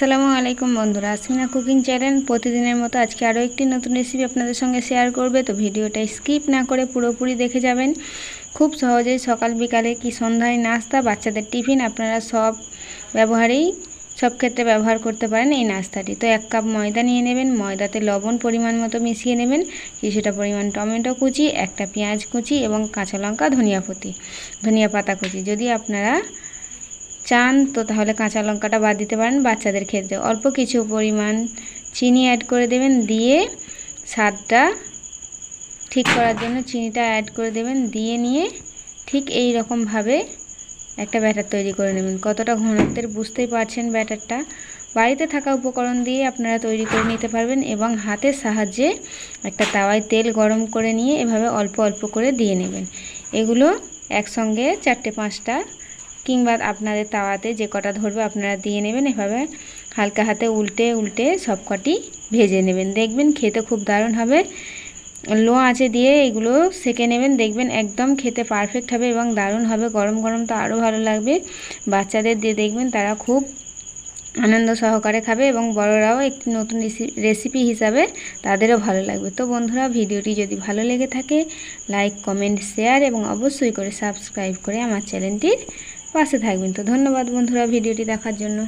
আসসালামু আলাইকুম বন্ধুরা, আসমিনা কুকিং চ্যানেল। প্রতিদিনের মতো আজকে আরও একটি নতুন রেসিপি আপনাদের সঙ্গে শেয়ার করবে। তো ভিডিওটা স্কিপ না করে পুরোপুরি দেখে যাবেন। খুব সহজেই সকাল বিকালে কি সন্ধ্যায় নাস্তা, বাচ্চাদের টিফিন আপনারা সব ব্যবহারেই, সব ক্ষেত্রে ব্যবহার করতে পারেন এই নাস্তাটি। তো এক কাপ ময়দা নিয়ে নেবেন, ময়দাতে লবণ পরিমাণ মতো মিশিয়ে নেবেন, কিছুটা পরিমাণ টমেটো কুচি, একটা পেঁয়াজ কুচি এবং কাঁচা লঙ্কা ধনিয়া পুঁতি, ধনিয়া পাতা কুচি। যদি আপনারা চান, তো তাহলে কাঁচা লঙ্কাটা বাদ দিতে পারেন বাচ্চাদের ক্ষেত্রে। অল্প কিছু পরিমাণ চিনি অ্যাড করে দেবেন, দিয়ে স্বাদটা ঠিক করার জন্য চিনিটা অ্যাড করে দেবেন, দিয়ে নিয়ে ঠিক এই রকমভাবে একটা ব্যাটার তৈরি করে নেবেন। কতটা ঘনত্বের বুঝতেই পারছেন ব্যাটারটা। বাড়িতে থাকা উপকরণ দিয়ে আপনারা তৈরি করে নিতে পারবেন এবং হাতের সাহায্যে একটা তাওয়ায় তেল গরম করে নিয়ে এভাবে অল্প অল্প করে দিয়ে নেবেন। এগুলো একসঙ্গে চারটে পাঁচটা কিংবা আপনাদের তাওয়াতে যে কটা ধরবে আপনারা দিয়ে নেবেন, এভাবে হালকা হাতে উল্টে উল্টে সব কটি ভেজে নেবেন। দেখবেন খেতে খুব দারুণ হবে। লো আঁচে দিয়ে এগুলো সেকে নেবেন, দেখবেন একদম খেতে পারফেক্ট হবে এবং দারুণ হবে। গরম গরম তো আরও ভালো লাগবে। বাচ্চাদের দিয়ে দেখবেন তারা খুব আনন্দ সহকারে খাবে এবং বড়রাও একটি নতুন রেসিপি হিসাবে তাদেরও ভালো লাগবে। তো বন্ধুরা, ভিডিওটি যদি ভালো লেগে থাকে লাইক কমেন্ট শেয়ার এবং অবশ্যই করে সাবস্ক্রাইব করে আমার চ্যানেলটির পাশে থাকবেন তো। ধন্যবাদ বন্ধুরা ভিডিওটি দেখার জন্য।